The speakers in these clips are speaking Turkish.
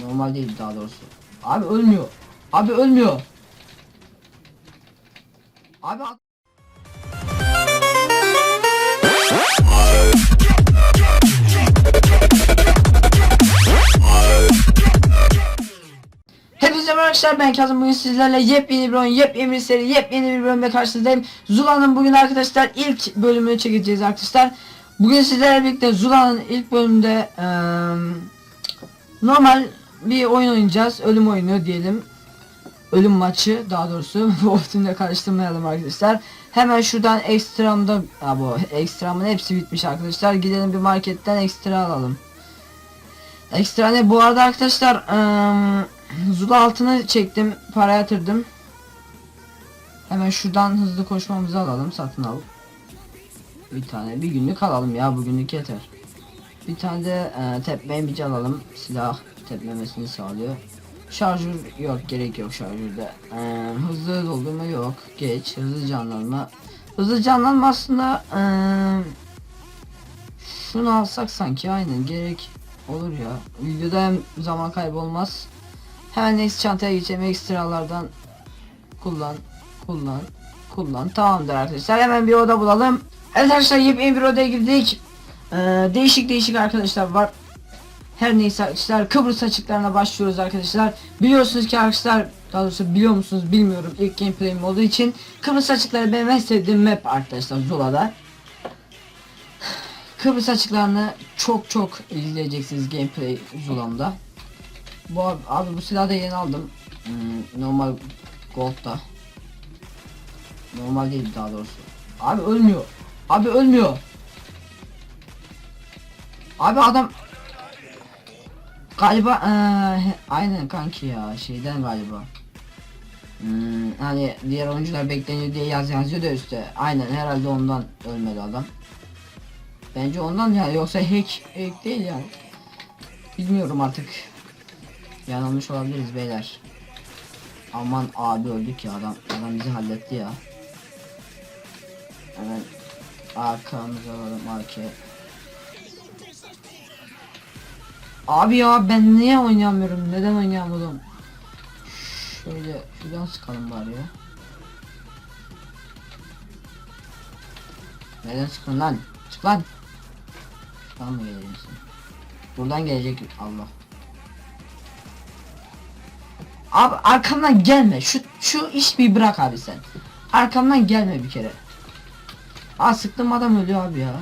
Normal değil daha doğrusu. Abi ölmüyor. Abi ölmüyor. Abi Hepinize merhaba arkadaşlar ben Kazım bugün sizlerle yepyeni bir oyun, yepyeni bir seri, yepyeni bir bölümle karşınızdayım. Zula'nın bugün arkadaşlar ilk bölümünü çekeceğiz arkadaşlar. Bugün sizlerle birlikte Zula'nın ilk bölümünde eee, normal bir oyun oynayacağız. Ölüm oyunu diyelim. Ölüm maçı daha doğrusu. Bu karıştırmayalım arkadaşlar. Hemen şuradan ekstramda, ha bu ekstramın hepsi bitmiş arkadaşlar. Gidelim bir marketten ekstra alalım. Ekstra ne bu arada arkadaşlar eee Zula altını çektim para yatırdım Hemen şuradan hızlı koşmamızı alalım satın al Bir tane bir günlük alalım ya bugünlük yeter Bir tane de e, tepmeyi alalım. Silah tepmemesini sağlıyor. Şarjör yok gerek yok şarjörde. E, Hızlı doldurma yok. Geç hızlı canlanma. Hızlı canlanma aslında e, Şunu alsak sanki aynen gerek olur ya. Videoda hem zaman kaybı olmaz Hemen next çantaya geçelim. Ekstralardan kullan kullan kullan. Tamamdır arkadaşlar. Hemen bir oda bulalım. Evet arkadaşlar yepyeni bir odaya girdik ee, değişik değişik arkadaşlar var her neyse arkadaşlar Kıbrıs açıklarına başlıyoruz arkadaşlar biliyorsunuz ki arkadaşlar daha doğrusu biliyor musunuz bilmiyorum ilk gameplay'im olduğu için Kıbrıs açıkları benim en sevdiğim map arkadaşlar Zula'da Kıbrıs açıklarını çok çok izleyeceksiniz gameplay Zula'mda bu abi, abi bu silahı da yeni aldım. Hmm, normal gold'da. Normal değil daha doğrusu. Abi ölmüyor. Abi ölmüyor. Abi adam galiba eee, aynen kanki ya şeyden galiba. Hmm, hani diğer oyuncular bekleniyor diye yaz yazıyor da üstte. Aynen herhalde ondan ölmedi adam. Bence ondan ya yoksa hack hack değil yani. Bilmiyorum artık. Yanılmış olabiliriz beyler. Aman abi öldük ya adam. Adam bizi halletti ya. Hemen arkamıza alalım arke. Abi ya ben niye oynayamıyorum? Neden oynayamadım? Şöyle şuradan sıkalım bari ya. Neden sıkın lan? Çık lan. Şuradan mı geleceksin? Buradan gelecek Allah. Abi arkamdan gelme. Şu şu iş bir bırak abi sen. Arkamdan gelme bir kere. Aa sıktım adam ölüyor abi ya.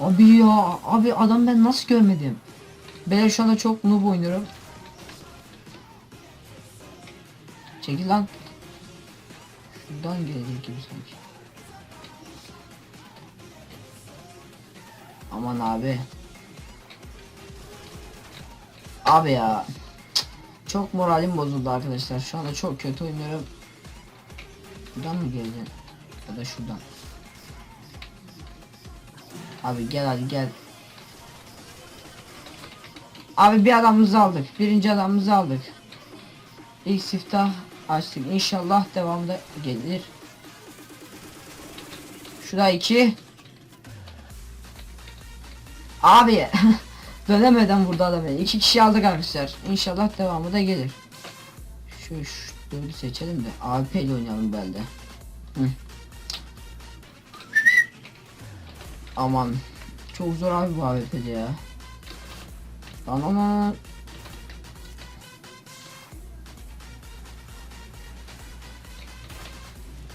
Abi ya abi adam ben nasıl görmedim. Ben şu anda çok noob oynuyorum. Çekil lan. Şuradan gelecek gibi sanki. Aman abi. Abi ya. Çok moralim bozuldu arkadaşlar. Şu anda çok kötü oynuyorum. Buradan mı geleceksin? Ya da şuradan. Abi gel hadi gel. Abi bir adamımızı aldık. Birinci adamımızı aldık. İlk siftah açtık. İnşallah devamda gelir. Şurada iki. Abi. Dönemeden burada adam beni. İki kişi aldık arkadaşlar. İnşallah devamı da gelir. Şu, şu dördü seçelim de AWP ile oynayalım belde. Hı. Aman. Çok zor abi bu AWP'de ya. Lan ama.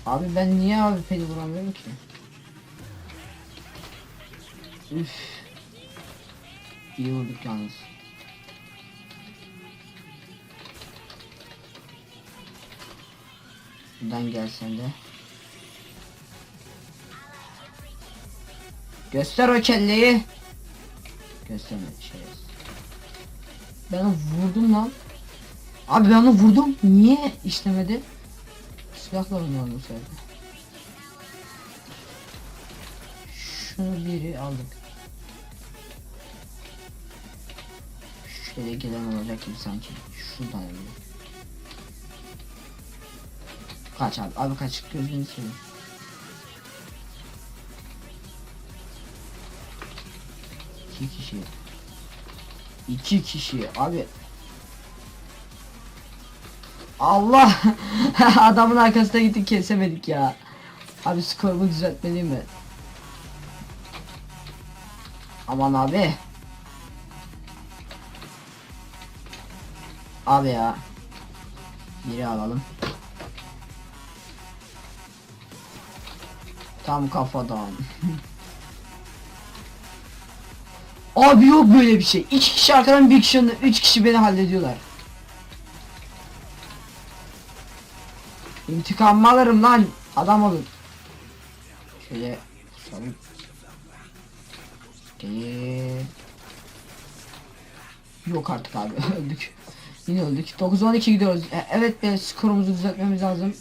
Abi ben niye AWP'li vuramıyorum ki? Üf. İyi vurduk yalnız. Buradan gelsen de. Göster o kelleyi. Göstermedi şey. Ben vurdum lan. Abi ben onu vurdum. Niye işlemedi? Silahla oynuyorum bu sefer. Şunu biri aldık. Şöyle gelen olacak gibi sanki. Şuradan öyle. Kaç abi. Abi kaç. Gözünü seveyim. İki kişi. İki kişi abi. Allah adamın arkasına gittik kesemedik ya. Abi skorumu düzeltmeliyim mi? Aman abi. Abi ya. Geri alalım. Tam kafadan. Abi yok böyle bir şey. İki kişi arkadan bir kişi önden, üç kişi beni hallediyorlar. İntikam alırım lan. Adam olun. Şöyle sarıp. Değil. Yok artık abi öldük. Yine öldük. 9-12 gidiyoruz. E, evet be skorumuzu düzeltmemiz lazım.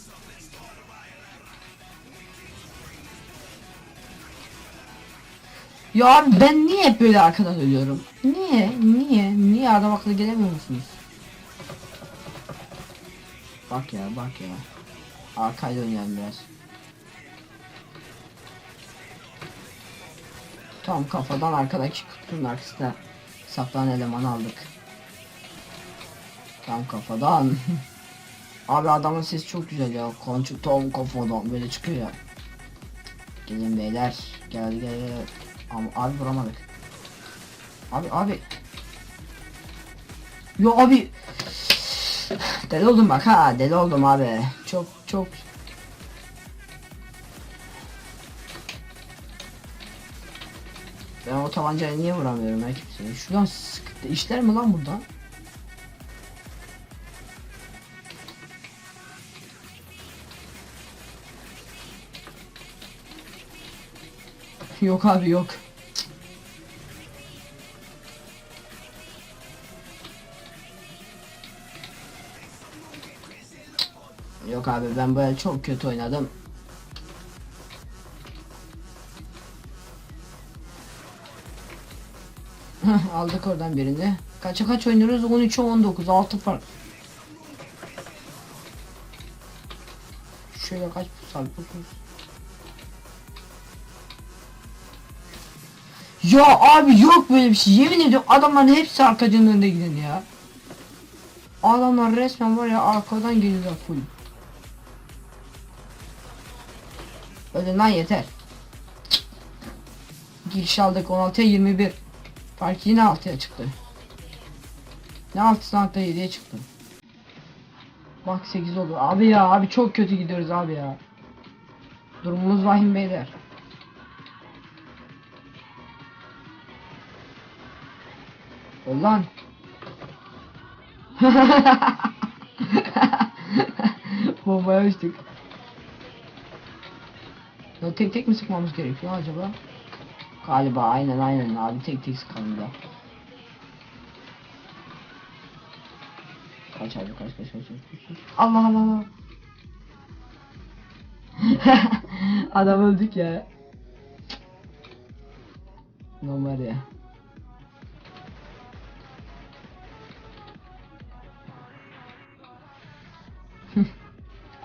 Ya abi ben niye hep böyle arkadan ölüyorum? Niye? Niye? Niye adam akıllı gelemiyor musunuz? Bak ya bak ya. Arkayla oynayalım biraz. Tam kafadan arkadaki kutunun arkasına saklanan elemanı aldık. Tam kafadan. Abi adamın sesi çok güzel ya. Konçu tam kafadan böyle çıkıyor ya. Gelin beyler. Gel gel gel. Ama abi vuramadık. Abi abi. Yo abi. Deli oldum bak ha deli oldum abi. Çok çok. Ben o tabancayla niye vuramıyorum ya kimseye? Şuradan sıkıntı işler mi lan buradan? Yok abi yok. Yok abi ben böyle çok kötü oynadım. Aldık oradan birini. Kaça kaç oynuyoruz? 13'e 19. 6 fark. Şöyle kaç pusal. Ya abi yok böyle bir şey. Yemin ediyorum adamların hepsi arkacının önünde giden ya. Adamlar resmen var ya arkadan geliyorlar full. Öyle lan yeter. Kişi aldık 16'ya 21. Fark yine 6'ya çıktı. Ne 6'sı 6'ya 7'ye çıktı. Bak 8 oldu. Abi ya abi çok kötü gidiyoruz abi ya. Durumumuz vahim beyler. Ulan. Bombaya uçtuk. Ya tek tek mi sıkmamız gerekiyor acaba? Galiba aynen aynen abi tek tek sıkalım da. Kaç abi kaç kaç kaç. kaç. Allah Allah Allah. Adam öldük ya. Normal ya.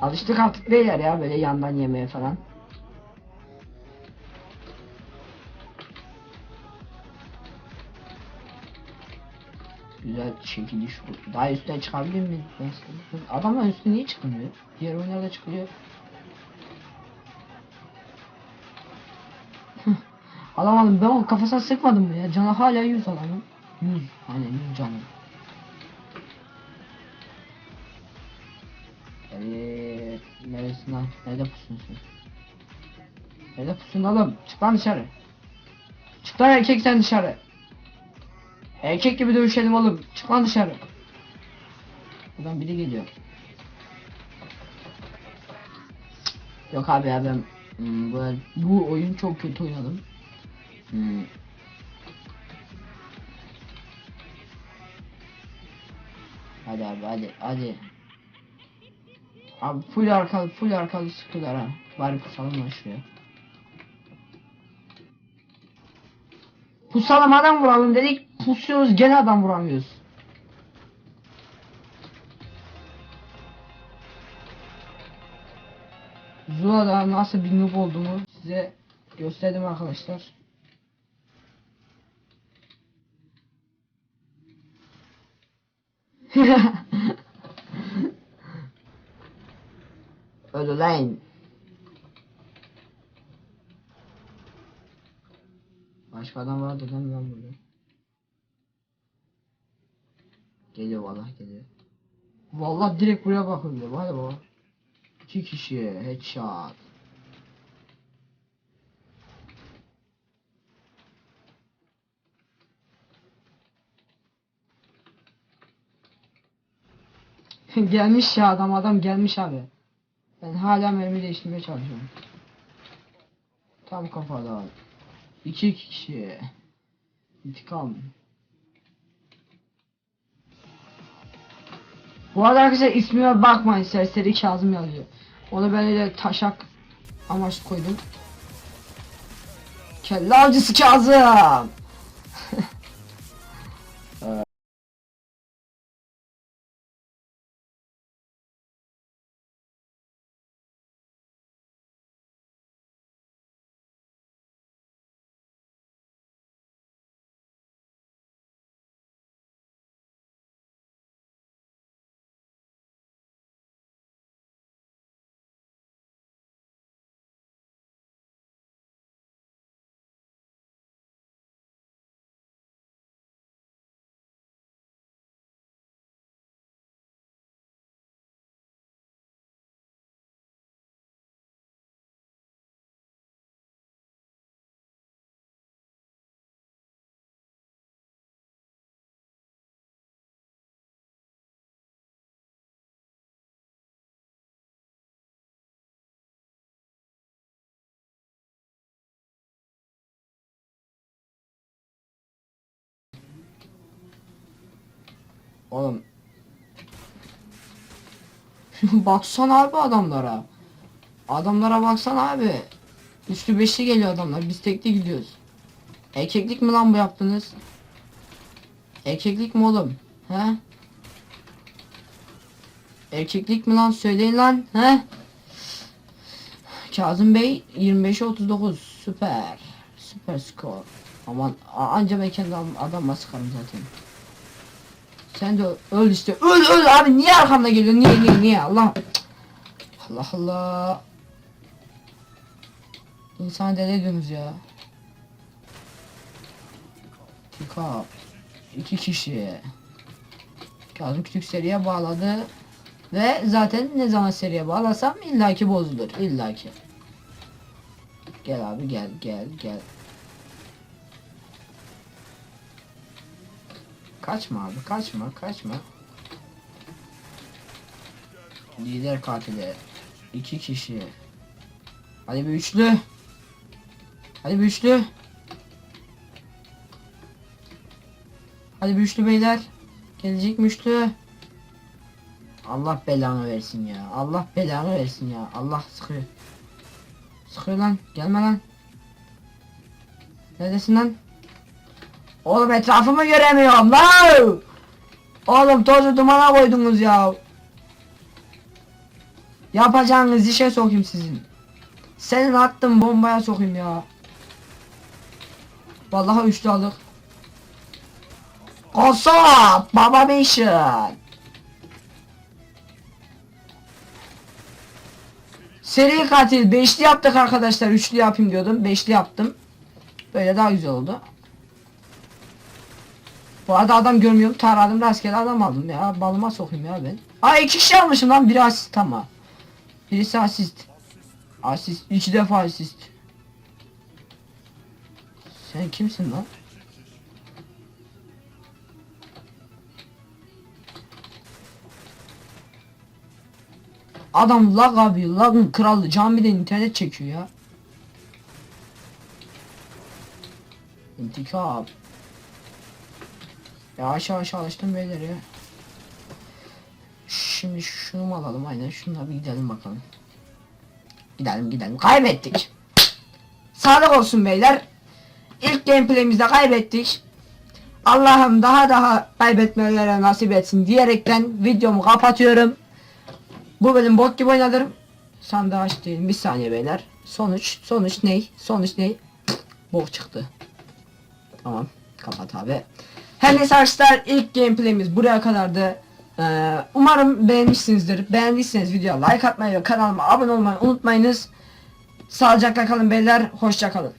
Alıştık artık beyler ya böyle yandan yemeye falan. Güzel şekilde şu. Daha üstüne çıkabilir miyim? Adamlar üstüne niye çıkmıyor? Diğer oyunlarda çıkıyor. Alamadım ben o kafasına sıkmadım mı ya? Canı hala 100 adamın. 100 hani 100 canı. Nerede pusun sen? Nerede pusun oğlum? Çık lan dışarı. Çık lan erkek sen dışarı. Erkek gibi dövüşelim oğlum. Çık lan dışarı. Buradan biri geliyor. Yok abi ya ben hmm, bu, bu oyun çok kötü oynadım. Hmm. Hadi abi hadi hadi. Abi full arkalı full arkalı sıktılar ha. Bari pusalım lan şuraya. Pusalım adam vuralım dedik. Pusuyoruz gene adam vuramıyoruz. Zula'da nasıl bir noob olduğumu size gösterdim arkadaşlar. Öyle lan. Başka adam vardı lan lan burada. Geliyor vallahi geliyor. Vallahi direkt buraya bakıyor var ya baba. İki kişi headshot. gelmiş ya adam adam gelmiş abi. Hala mermi değiştirmeye çalışıyorum. Tam kafada. İki kişi. İntikam. Bu arada arkadaşlar ismime bakmayın serseri Kazım yazıyor. Onu ben öyle taşak amaç koydum. Kelle avcısı Kazım. Oğlum. baksana abi adamlara. Adamlara baksana abi. Üçlü beşli geliyor adamlar. Biz tekli gidiyoruz. Erkeklik mi lan bu yaptınız? Erkeklik mi oğlum? He? Erkeklik mi lan söyleyin lan? He? Kazım Bey 25'e 39 süper. Süper skor. Aman anca ben kendi adam, adamla sıkarım zaten. Sen de öl işte. Öl öl abi niye arkamda geliyorsun? Niye niye niye? Allah. Allah Allah. İnsan deli ediyorsunuz ya. Tika. iki kişi. Kazım küçük seriye bağladı. Ve zaten ne zaman seriye bağlasam illaki bozulur. illaki. Gel abi gel gel gel. Kaçma abi kaçma kaçma. Lider katili. iki kişi. Hadi bir üçlü. Hadi bir üçlü. Hadi bir üçlü beyler. Gelecek mi? Allah belanı versin ya. Allah belanı versin ya. Allah sıkıyor. Sıkıyor lan. Gelme lan. Neredesin lan? Oğlum etrafımı göremiyorum lan. Oğlum tozu dumana koydunuz ya. Yapacağınız işe sokayım sizin. Senin attığın bombaya sokayım ya. Vallahi üçlü aldık. Kasap Baba Mission. Seri katil beşli yaptık arkadaşlar. Üçlü yapayım diyordum. Beşli yaptım. Böyle daha güzel oldu. Bu arada adam görmüyorum. Taradım rastgele adam aldım ya. Balıma sokayım ya ben. Aa iki kişi almışım lan. Biri asist ama. Birisi asist. Asist. iki defa asist. Sen kimsin lan? Adam lag abi lagın kralı camiden internet çekiyor ya. İntikam. Yavaş yavaş alıştım beyler ya. Şimdi şunu mu alalım aynen şununla bir gidelim bakalım. Gidelim gidelim kaybettik. Sağlık olsun beyler. İlk gameplay'imizde kaybettik. Allah'ım daha daha kaybetmelere nasip etsin diyerekten videomu kapatıyorum. Bu bölüm bok gibi oynadım. Sandığı aç değilim. Bir saniye beyler. Sonuç. Sonuç ne? Sonuç ne? Bok çıktı. Tamam. Kapat abi. Her neyse arkadaşlar ilk gameplay'imiz buraya kadardı. Ee, umarım beğenmişsinizdir. Beğendiyseniz videoya like atmayı ve kanalıma abone olmayı unutmayınız. Sağlıcakla kalın beyler. Hoşça kalın.